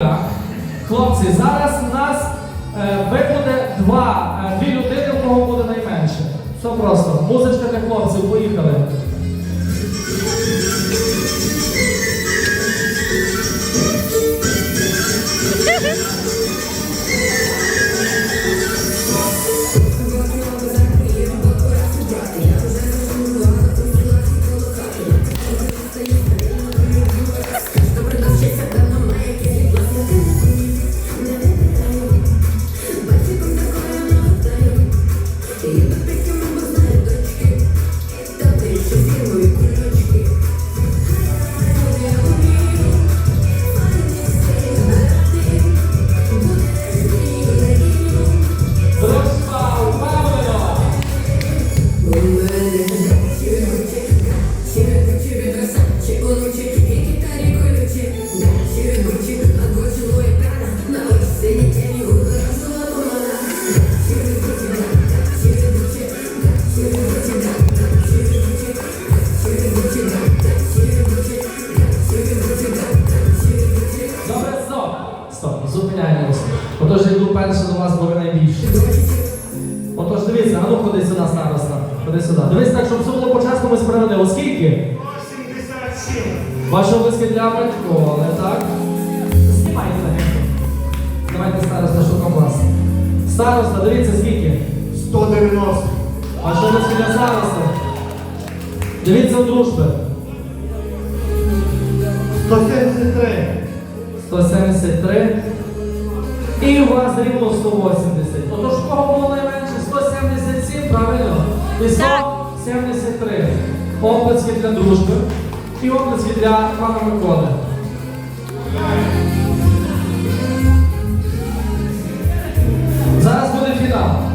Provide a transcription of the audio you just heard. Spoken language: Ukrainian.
Так. Хлопці, зараз у нас е, викладе два, Отож, йду перше до вас, бо ви. Отож, дивіться, а ну ходи сюди, староста. Ходи сюди. Дивись так, щоб все було початку і справедливо. Скільки? 87. Ваші облиски для Миколи, так? Знімайте легенько. Давайте староста, шукам вас. Староста, дивіться скільки. 190. Ваші облиски для староста. Дивіться дружби. 173. 173. І у вас рівно 180. Отож, кого було найменше? 177, правильно? І 173. Оплески для дружби і області для пана Миколи. Зараз буде фінал.